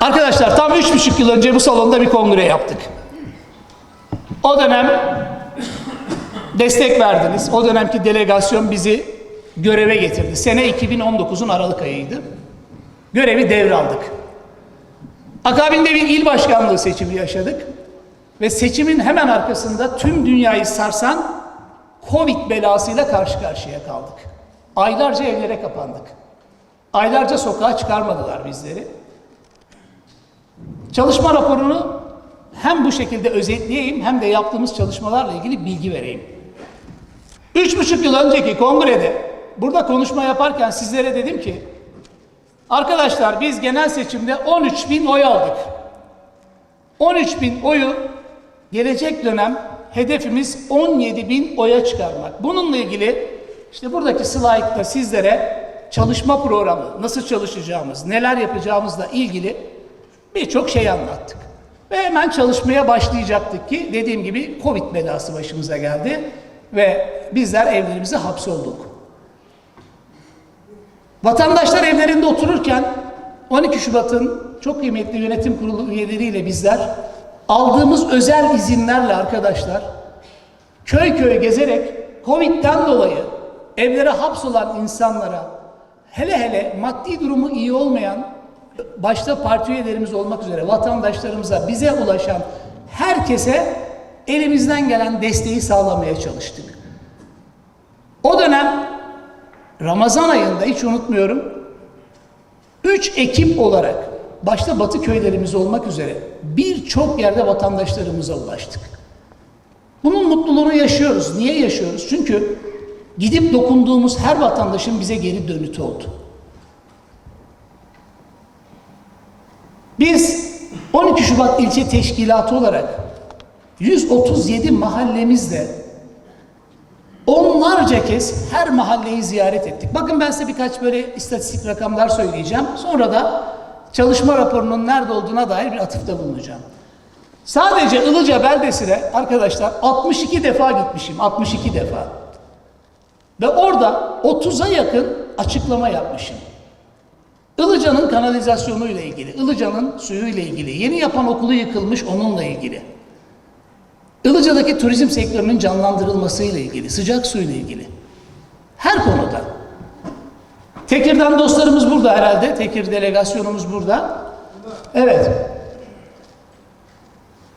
Arkadaşlar tam üç buçuk yıl önce bu salonda bir kongre yaptık. O dönem destek verdiniz. O dönemki delegasyon bizi göreve getirdi. Sene 2019'un Aralık ayıydı. Görevi devraldık. Akabinde bir il başkanlığı seçimi yaşadık. Ve seçimin hemen arkasında tüm dünyayı sarsan Covid belasıyla karşı karşıya kaldık. Aylarca evlere kapandık. Aylarca sokağa çıkarmadılar bizleri. Çalışma raporunu hem bu şekilde özetleyeyim hem de yaptığımız çalışmalarla ilgili bilgi vereyim. Üç buçuk yıl önceki kongrede burada konuşma yaparken sizlere dedim ki arkadaşlar biz genel seçimde 13 bin oy aldık. 13 bin oyu gelecek dönem hedefimiz 17 bin oya çıkarmak. Bununla ilgili işte buradaki slaytta sizlere çalışma programı, nasıl çalışacağımız, neler yapacağımızla ilgili birçok şey anlattık. Ve hemen çalışmaya başlayacaktık ki dediğim gibi Covid belası başımıza geldi ve bizler evlerimize hapsolduk. Vatandaşlar evlerinde otururken 12 Şubat'ın çok kıymetli yönetim kurulu üyeleriyle bizler aldığımız özel izinlerle arkadaşlar köy köy gezerek Covid'den dolayı evlere hapsolan insanlara hele hele maddi durumu iyi olmayan başta parti üyelerimiz olmak üzere vatandaşlarımıza bize ulaşan herkese elimizden gelen desteği sağlamaya çalıştık. O dönem Ramazan ayında hiç unutmuyorum. 3 ekip olarak başta Batı köylerimiz olmak üzere birçok yerde vatandaşlarımıza ulaştık. Bunun mutluluğunu yaşıyoruz. Niye yaşıyoruz? Çünkü gidip dokunduğumuz her vatandaşın bize geri dönütü oldu. Biz 12 Şubat ilçe teşkilatı olarak 137 mahallemizde onlarca kez her mahalleyi ziyaret ettik. Bakın ben size birkaç böyle istatistik rakamlar söyleyeceğim. Sonra da çalışma raporunun nerede olduğuna dair bir atıfta bulunacağım. Sadece Ilıca beldesine arkadaşlar 62 defa gitmişim. 62 defa. Ve orada 30'a yakın açıklama yapmışım. Ilıca'nın kanalizasyonu ile ilgili, Ilıca'nın suyu ile ilgili, yeni yapan okulu yıkılmış onunla ilgili. Ilıca'daki turizm sektörünün canlandırılması ile ilgili, sıcak su ile ilgili. Her konuda. Tekir'den dostlarımız burada herhalde. Tekir delegasyonumuz burada. Evet.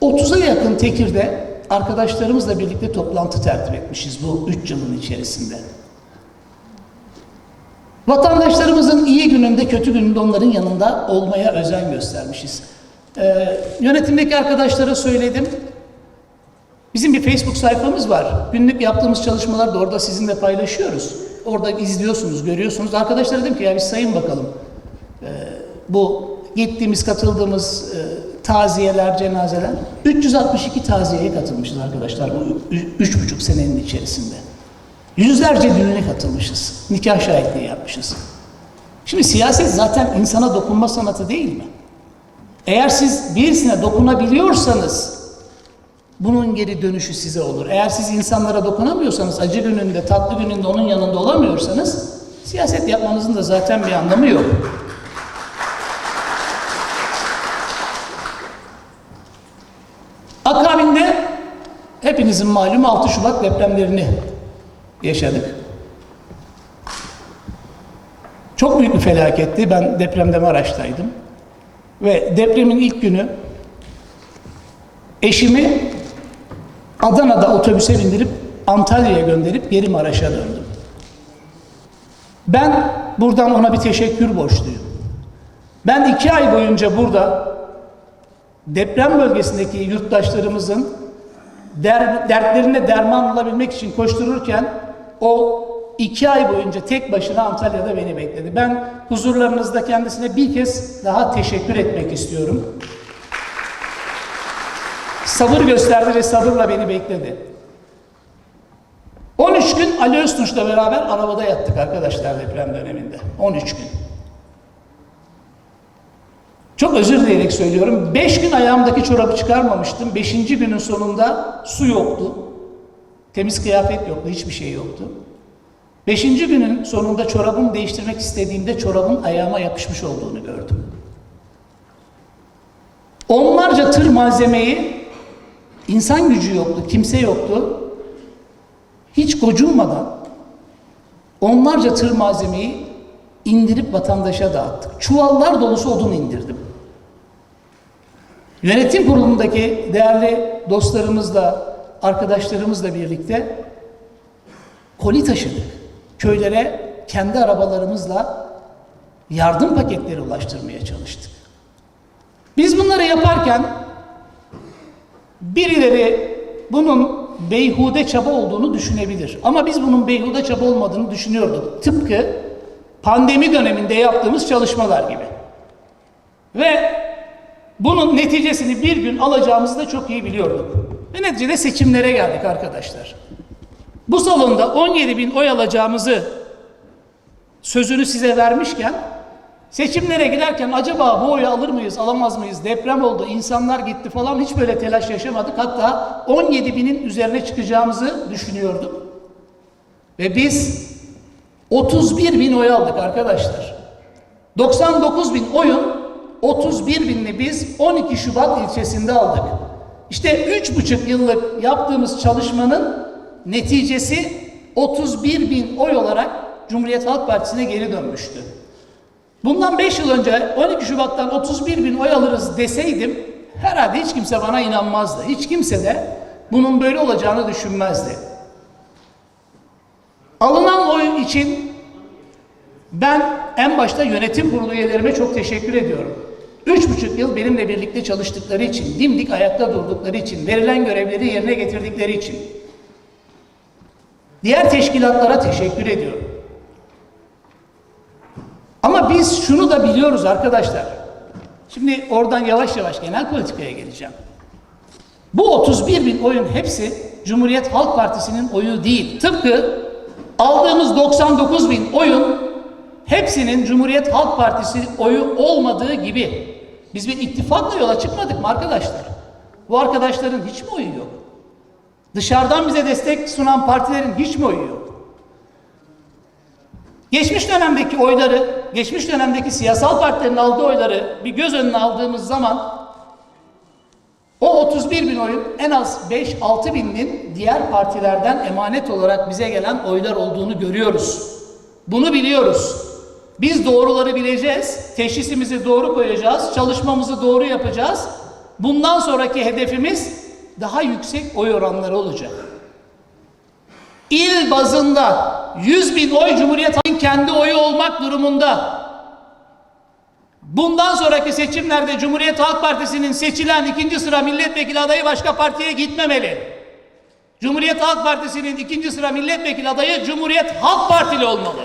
30'a yakın Tekir'de arkadaşlarımızla birlikte toplantı tertip etmişiz bu 3 yılın içerisinde. Vatandaşlarımızın iyi gününde, kötü gününde onların yanında olmaya özen göstermişiz. Ee, yönetimdeki arkadaşlara söyledim. Bizim bir Facebook sayfamız var. Günlük yaptığımız çalışmaları da orada sizinle paylaşıyoruz. Orada izliyorsunuz, görüyorsunuz. Arkadaşlara dedim ki ya bir sayın bakalım. Ee, bu gittiğimiz, katıldığımız e, taziyeler, cenazeler. 362 taziyeye katılmışız arkadaşlar bu ü- üç buçuk senenin içerisinde. Yüzlerce düğüne katılmışız. Nikah şahitliği yapmışız. Şimdi siyaset zaten insana dokunma sanatı değil mi? Eğer siz birisine dokunabiliyorsanız bunun geri dönüşü size olur. Eğer siz insanlara dokunamıyorsanız, acı gününde, tatlı gününde onun yanında olamıyorsanız siyaset yapmanızın da zaten bir anlamı yok. Akabinde hepinizin malumu 6 Şubat depremlerini yaşadık. Çok büyük bir felaketti. Ben depremde Maraş'taydım. Ve depremin ilk günü eşimi Adana'da otobüse bindirip Antalya'ya gönderip geri Maraş'a döndüm. Ben buradan ona bir teşekkür borçluyum. Ben iki ay boyunca burada deprem bölgesindeki yurttaşlarımızın der, dertlerine derman bulabilmek için koştururken o iki ay boyunca tek başına Antalya'da beni bekledi. Ben huzurlarınızda kendisine bir kez daha teşekkür etmek istiyorum. Sabır gösterdi ve sabırla beni bekledi. 13 gün Ali Öztunç'la beraber arabada yattık arkadaşlar deprem döneminde. 13 gün. Çok özür dileyerek söylüyorum. Beş gün ayağımdaki çorabı çıkarmamıştım. Beşinci günün sonunda su yoktu. Temiz kıyafet yoktu, hiçbir şey yoktu. Beşinci günün sonunda çorabımı değiştirmek istediğimde çorabın ayağıma yapışmış olduğunu gördüm. onlarca tır malzemeyi insan gücü yoktu, kimse yoktu. Hiç gocunmadan onlarca tır malzemeyi indirip vatandaşa dağıttık. Çuvallar dolusu odun indirdim. Yönetim kurulundaki değerli dostlarımızla, arkadaşlarımızla birlikte koli taşıdık. Köylere kendi arabalarımızla yardım paketleri ulaştırmaya çalıştık. Biz bunları yaparken birileri bunun beyhude çaba olduğunu düşünebilir. Ama biz bunun beyhude çaba olmadığını düşünüyorduk. Tıpkı pandemi döneminde yaptığımız çalışmalar gibi. Ve bunun neticesini bir gün alacağımızı da çok iyi biliyorduk. Ve neticede seçimlere geldik arkadaşlar. Bu salonda 17 bin oy alacağımızı sözünü size vermişken seçimlere giderken acaba bu oyu alır mıyız, alamaz mıyız, deprem oldu, insanlar gitti falan hiç böyle telaş yaşamadık. Hatta 17 binin üzerine çıkacağımızı düşünüyorduk. Ve biz 31 bin oy aldık arkadaşlar. 99 bin oyun 31 binini biz 12 Şubat ilçesinde aldık. İşte 3,5 yıllık yaptığımız çalışmanın neticesi 31 bin oy olarak Cumhuriyet Halk Partisi'ne geri dönmüştü. Bundan 5 yıl önce 12 Şubat'tan 31 bin oy alırız deseydim herhalde hiç kimse bana inanmazdı. Hiç kimse de bunun böyle olacağını düşünmezdi. Alınan oy için ben en başta yönetim kurulu üyelerime çok teşekkür ediyorum. Üç buçuk yıl benimle birlikte çalıştıkları için, dimdik ayakta durdukları için, verilen görevleri yerine getirdikleri için. Diğer teşkilatlara teşekkür ediyorum. Ama biz şunu da biliyoruz arkadaşlar. Şimdi oradan yavaş yavaş genel politikaya geleceğim. Bu 31 bin oyun hepsi Cumhuriyet Halk Partisi'nin oyu değil. Tıpkı aldığımız 99 bin oyun hepsinin Cumhuriyet Halk Partisi oyu olmadığı gibi biz bir ittifakla yola çıkmadık mı arkadaşlar? Bu arkadaşların hiç mi oyu yok? Dışarıdan bize destek sunan partilerin hiç mi oyu yok? Geçmiş dönemdeki oyları, geçmiş dönemdeki siyasal partilerin aldığı oyları bir göz önüne aldığımız zaman o 31 bin oyun en az 5-6 binin diğer partilerden emanet olarak bize gelen oylar olduğunu görüyoruz. Bunu biliyoruz. Biz doğruları bileceğiz, teşhisimizi doğru koyacağız, çalışmamızı doğru yapacağız. Bundan sonraki hedefimiz daha yüksek oy oranları olacak. İl bazında 100 bin oy Cumhuriyet Halkı'nın kendi oyu olmak durumunda. Bundan sonraki seçimlerde Cumhuriyet Halk Partisi'nin seçilen ikinci sıra milletvekili adayı başka partiye gitmemeli. Cumhuriyet Halk Partisi'nin ikinci sıra milletvekili adayı Cumhuriyet Halk Partili olmalı.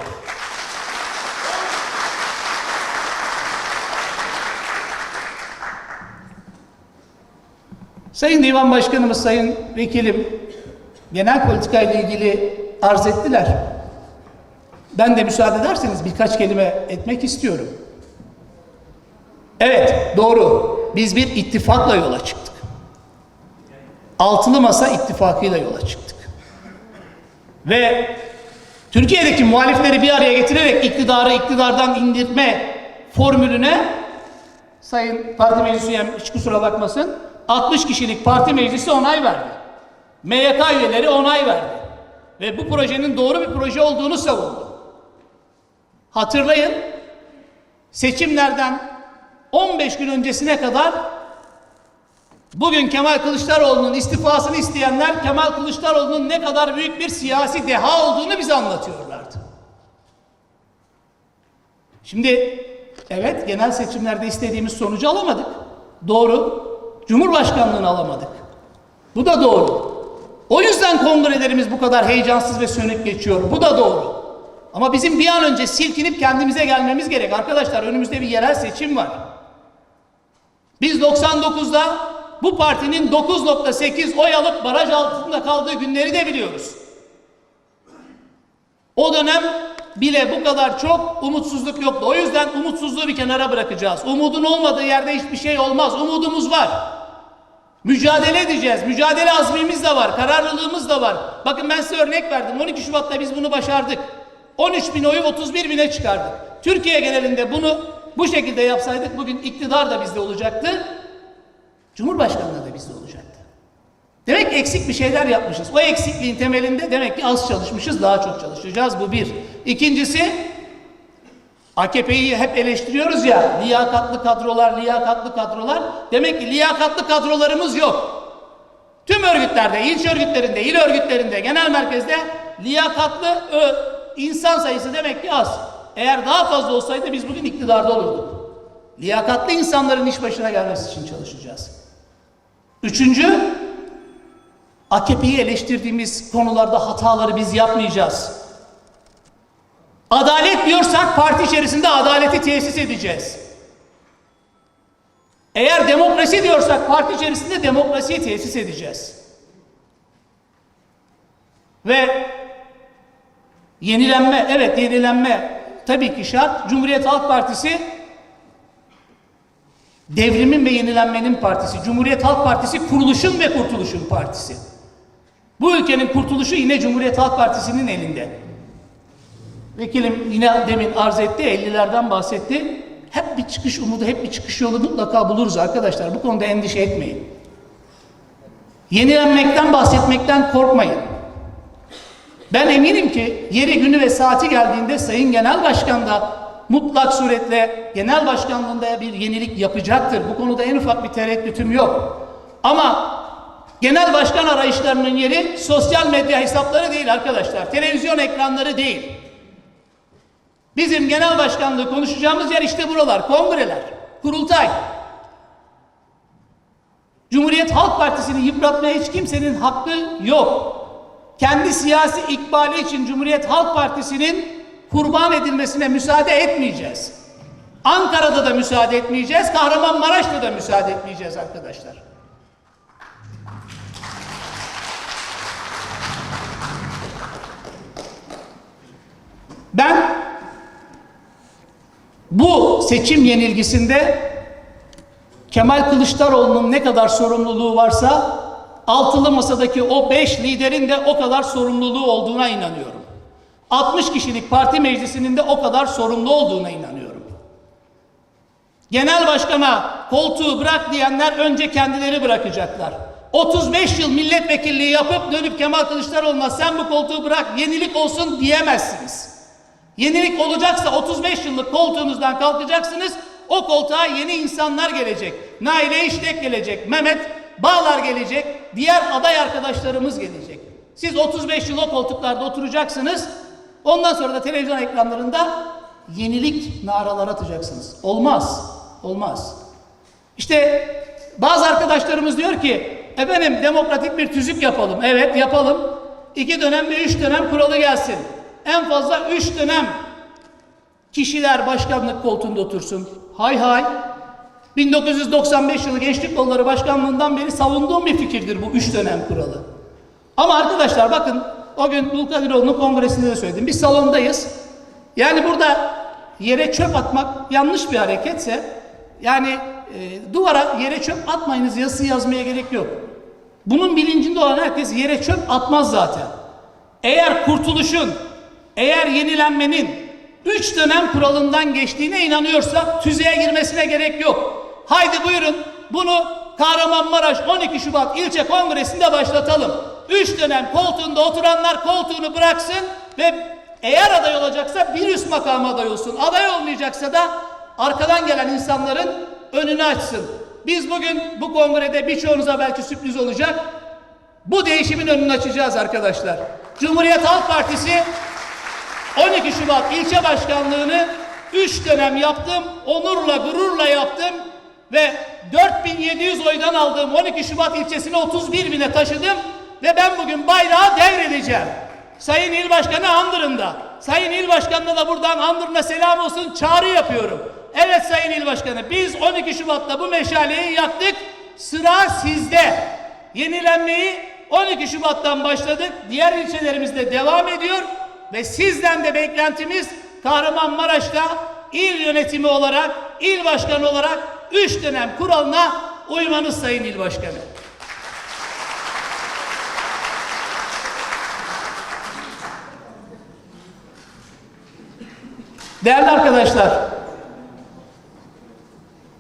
Sayın Divan Başkanımız, Sayın Vekilim, genel politika ile ilgili arz ettiler. Ben de müsaade ederseniz birkaç kelime etmek istiyorum. Evet, doğru. Biz bir ittifakla yola çıktık. Altılı Masa ittifakıyla yola çıktık. Ve Türkiye'deki muhalifleri bir araya getirerek iktidarı iktidardan indirme formülüne Sayın Parti Meclisi hiç kusura bakmasın 60 kişilik parti meclisi onay verdi. MYK üyeleri onay verdi. Ve bu projenin doğru bir proje olduğunu savundu. Hatırlayın, seçimlerden 15 gün öncesine kadar bugün Kemal Kılıçdaroğlu'nun istifasını isteyenler Kemal Kılıçdaroğlu'nun ne kadar büyük bir siyasi deha olduğunu bize anlatıyorlardı. Şimdi evet genel seçimlerde istediğimiz sonucu alamadık. Doğru. Cumhurbaşkanlığını alamadık. Bu da doğru. O yüzden kongrelerimiz bu kadar heyecansız ve sönük geçiyor. Bu da doğru. Ama bizim bir an önce silkinip kendimize gelmemiz gerek. Arkadaşlar önümüzde bir yerel seçim var. Biz 99'da bu partinin 9.8 oy alıp baraj altında kaldığı günleri de biliyoruz. O dönem bile bu kadar çok umutsuzluk yoktu. O yüzden umutsuzluğu bir kenara bırakacağız. Umudun olmadığı yerde hiçbir şey olmaz. Umudumuz var. Mücadele edeceğiz. Mücadele azmimiz de var. Kararlılığımız da var. Bakın ben size örnek verdim. 12 Şubat'ta biz bunu başardık. 13 bin oyu 31 bine Cumhurbaşkanlığı da bizde olacaktı. Demek ki eksik bir şeyler yapmışız. O eksikliğin temelinde demek ki az çalışmışız, daha çok çalışacağız. Bu bir. İkincisi, AKP'yi hep eleştiriyoruz ya, liyakatlı kadrolar, liyakatlı kadrolar. Demek ki liyakatlı kadrolarımız yok. Tüm örgütlerde, ilçe örgütlerinde, il örgütlerinde, genel merkezde liyakatlı ö, insan sayısı demek ki az. Eğer daha fazla olsaydı biz bugün iktidarda olurduk. Liyakatlı insanların iş başına gelmesi için çalışacağız. Üçüncü, AKP'yi eleştirdiğimiz konularda hataları biz yapmayacağız. Adalet diyorsak parti içerisinde adaleti tesis edeceğiz. Eğer demokrasi diyorsak parti içerisinde demokrasiyi tesis edeceğiz. Ve yenilenme, evet yenilenme tabii ki şart. Cumhuriyet Halk Partisi devrimin ve yenilenmenin partisi. Cumhuriyet Halk Partisi kuruluşun ve kurtuluşun partisi. Bu ülkenin kurtuluşu yine Cumhuriyet Halk Partisi'nin elinde. Vekilim yine demin arz etti, 50'lerden bahsetti. Hep bir çıkış umudu, hep bir çıkış yolu mutlaka buluruz arkadaşlar. Bu konuda endişe etmeyin. Yenilenmekten bahsetmekten korkmayın. Ben eminim ki yeri günü ve saati geldiğinde Sayın Genel Başkan da mutlak suretle genel başkanlığında bir yenilik yapacaktır. Bu konuda en ufak bir tereddütüm yok. Ama genel başkan arayışlarının yeri sosyal medya hesapları değil arkadaşlar. Televizyon ekranları değil. Bizim genel başkanlığı konuşacağımız yer işte buralar, kongreler, kurultay. Cumhuriyet Halk Partisi'ni yıpratmaya hiç kimsenin hakkı yok. Kendi siyasi ikbali için Cumhuriyet Halk Partisi'nin kurban edilmesine müsaade etmeyeceğiz. Ankara'da da müsaade etmeyeceğiz, Kahramanmaraş'ta da müsaade etmeyeceğiz arkadaşlar. Ben bu seçim yenilgisinde Kemal Kılıçdaroğlu'nun ne kadar sorumluluğu varsa altılı masadaki o beş liderin de o kadar sorumluluğu olduğuna inanıyorum. 60 kişilik parti meclisinin de o kadar sorumlu olduğuna inanıyorum. Genel başkana koltuğu bırak diyenler önce kendileri bırakacaklar. 35 yıl milletvekilliği yapıp dönüp Kemal Kılıçdaroğlu'na sen bu koltuğu bırak yenilik olsun diyemezsiniz. Yenilik olacaksa 35 yıllık koltuğunuzdan kalkacaksınız. O koltuğa yeni insanlar gelecek. Naile İştek gelecek. Mehmet Bağlar gelecek. Diğer aday arkadaşlarımız gelecek. Siz 35 yıl o koltuklarda oturacaksınız. Ondan sonra da televizyon ekranlarında yenilik naralar atacaksınız. Olmaz. Olmaz. İşte bazı arkadaşlarımız diyor ki efendim demokratik bir tüzük yapalım. Evet yapalım. İki dönem ve üç dönem kuralı gelsin. En fazla üç dönem kişiler başkanlık koltuğunda otursun. Hay hay. 1995 yılı Gençlik Kolları Başkanlığından beri savunduğum bir fikirdir bu üç dönem kuralı. Ama arkadaşlar bakın o gün Dulkadiroğlu'nun kongresinde de söyledim. Biz salondayız. Yani burada yere çöp atmak yanlış bir hareketse yani e, duvara yere çöp atmayınız yazısı yazmaya gerek yok. Bunun bilincinde olan herkes yere çöp atmaz zaten. Eğer kurtuluşun, eğer yenilenmenin üç dönem kuralından geçtiğine inanıyorsa tüzeye girmesine gerek yok. Haydi buyurun bunu Kahramanmaraş 12 Şubat ilçe kongresinde başlatalım. Üç dönem koltuğunda oturanlar koltuğunu bıraksın ve eğer aday olacaksa bir üst makama aday olsun. Aday olmayacaksa da arkadan gelen insanların önünü açsın. Biz bugün bu kongrede birçoğunuza belki sürpriz olacak. Bu değişimin önünü açacağız arkadaşlar. Cumhuriyet Halk Partisi 12 Şubat ilçe başkanlığını 3 dönem yaptım. Onurla, gururla yaptım. Ve 4700 oydan aldığım 12 Şubat ilçesini 31 bine taşıdım. Ve ben bugün bayrağı devredeceğim. Sayın İl Başkanı Andırın'da. Sayın İl Başkanı'na da buradan Andırın'a selam olsun çağrı yapıyorum. Evet Sayın İl Başkanı biz 12 Şubat'ta bu meşaleyi yaktık. Sıra sizde. Yenilenmeyi 12 Şubat'tan başladık. Diğer ilçelerimizde devam ediyor. Ve sizden de beklentimiz Kahramanmaraş'ta il yönetimi olarak, il başkanı olarak 3 dönem kuralına uymanız Sayın İl Başkanı. Değerli arkadaşlar,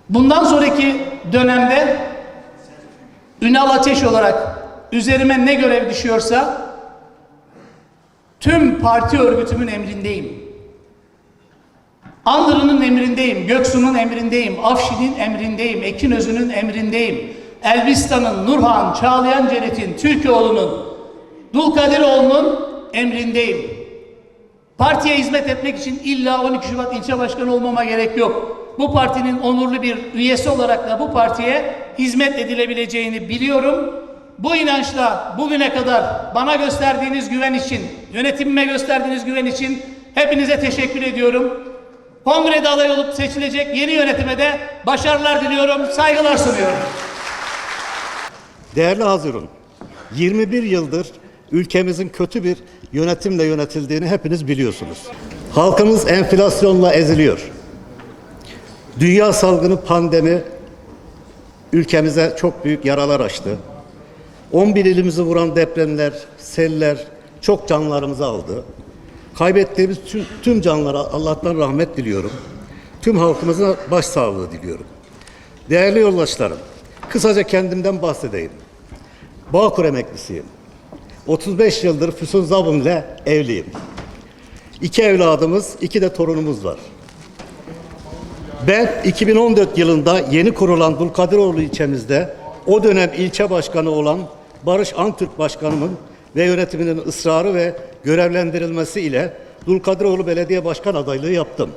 bundan sonraki dönemde Ünal Ateş olarak üzerime ne görev düşüyorsa tüm parti örgütümün emrindeyim. Andırı'nın emrindeyim, Göksu'nun emrindeyim, Afşin'in emrindeyim, Ekinözü'nün emrindeyim. Elbistan'ın, Nurhan, Çağlayan Ceret'in, Türkoğlu'nun, Dulkadiroğlu'nun emrindeyim. Partiye hizmet etmek için illa 12 Şubat ilçe başkanı olmama gerek yok. Bu partinin onurlu bir üyesi olarak da bu partiye hizmet edilebileceğini biliyorum. Bu inançla bugüne kadar bana gösterdiğiniz güven için, yönetimime gösterdiğiniz güven için hepinize teşekkür ediyorum. Kongrede aday olup seçilecek yeni yönetime de başarılar diliyorum, saygılar sunuyorum. Değerli Hazirun, 21 yıldır ülkemizin kötü bir yönetimle yönetildiğini hepiniz biliyorsunuz. Halkımız enflasyonla eziliyor. Dünya salgını pandemi ülkemize çok büyük yaralar açtı. 11 ilimizi vuran depremler, seller çok canlarımızı aldı. Kaybettiğimiz tüm, tüm canlara Allah'tan rahmet diliyorum. Tüm halkımıza başsağlığı diliyorum. Değerli yoldaşlarım, kısaca kendimden bahsedeyim. Bağkur emeklisiyim. 35 yıldır Füsun Zabun ile evliyim. İki evladımız, iki de torunumuz var. Ben 2014 yılında yeni kurulan Dulkadiroğlu ilçemizde o dönem ilçe başkanı olan Barış Antürk Başkanımın ve yönetiminin ısrarı ve görevlendirilmesi ile Dulkadiroğlu Belediye Başkan adaylığı yaptım.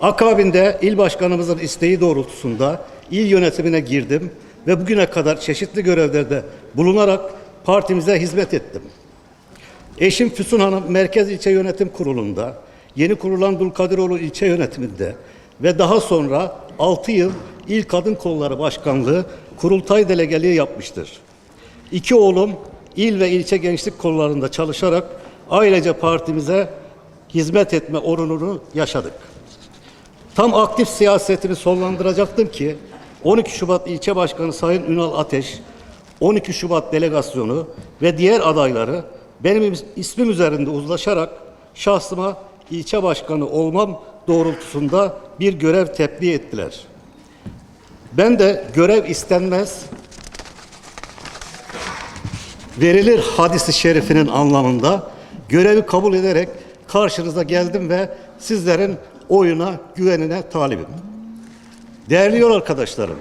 Akabinde il başkanımızın isteği doğrultusunda il yönetimine girdim ve bugüne kadar çeşitli görevlerde bulunarak partimize hizmet ettim. Eşim Füsun Hanım Merkez İlçe Yönetim Kurulu'nda, yeni kurulan Dulkadiroğlu İlçe Yönetiminde ve daha sonra 6 yıl İl Kadın Kolları Başkanlığı kurultay delegeliği yapmıştır. İki oğlum il ve ilçe gençlik kollarında çalışarak ailece partimize hizmet etme onurunu yaşadık. Tam aktif siyasetimi sonlandıracaktım ki 12 Şubat ilçe başkanı Sayın Ünal Ateş, 12 Şubat delegasyonu ve diğer adayları benim ismim üzerinde uzlaşarak şahsıma ilçe başkanı olmam doğrultusunda bir görev tebliğ ettiler. Ben de görev istenmez, verilir hadisi şerifinin anlamında görevi kabul ederek karşınıza geldim ve sizlerin oyuna, güvenine talibim. Değerli yol arkadaşlarım,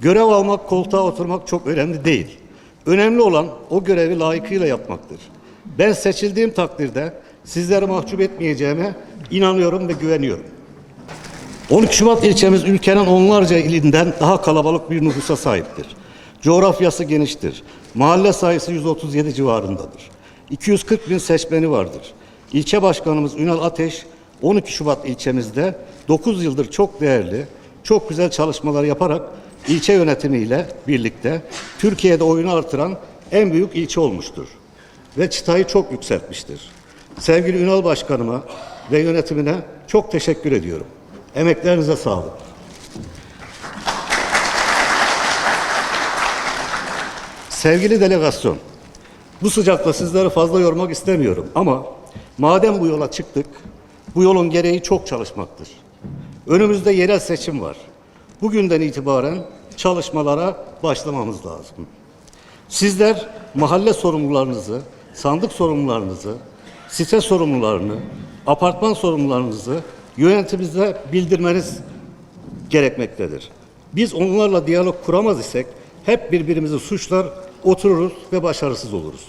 görev almak, koltuğa oturmak çok önemli değil. Önemli olan o görevi layıkıyla yapmaktır. Ben seçildiğim takdirde sizleri mahcup etmeyeceğime inanıyorum ve güveniyorum. 12 Şubat ilçemiz ülkenin onlarca ilinden daha kalabalık bir nüfusa sahiptir. Coğrafyası geniştir. Mahalle sayısı 137 civarındadır. 240 bin seçmeni vardır. İlçe başkanımız Ünal Ateş 12 Şubat ilçemizde 9 yıldır çok değerli, çok güzel çalışmalar yaparak ilçe yönetimiyle birlikte Türkiye'de oyunu artıran en büyük ilçe olmuştur. Ve çıtayı çok yükseltmiştir. Sevgili Ünal Başkanıma ve yönetimine çok teşekkür ediyorum. Emeklerinize sağlık. Sevgili delegasyon, bu sıcakta sizleri fazla yormak istemiyorum ama madem bu yola çıktık, bu yolun gereği çok çalışmaktır. Önümüzde yerel seçim var. Bugünden itibaren çalışmalara başlamamız lazım. Sizler mahalle sorumlularınızı, sandık sorumlularınızı, site sorumlularını, apartman sorumlularınızı yönetimimize bildirmeniz gerekmektedir. Biz onlarla diyalog kuramaz isek hep birbirimizi suçlar, otururuz ve başarısız oluruz.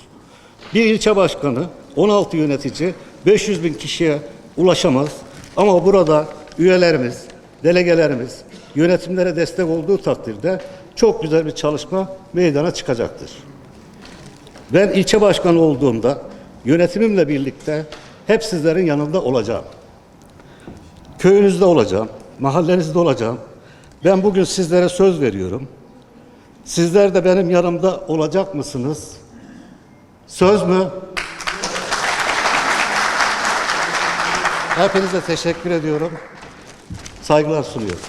Bir ilçe başkanı, 16 yönetici 500 bin kişiye ulaşamaz ama burada üyelerimiz, delegelerimiz yönetimlere destek olduğu takdirde çok güzel bir çalışma meydana çıkacaktır. Ben ilçe başkanı olduğumda yönetimimle birlikte hep sizlerin yanında olacağım. Köyünüzde olacağım, mahallenizde olacağım. Ben bugün sizlere söz veriyorum. Sizler de benim yanımda olacak mısınız? Söz mü? Hepinize teşekkür ediyorum. Saygılar sunuyorum.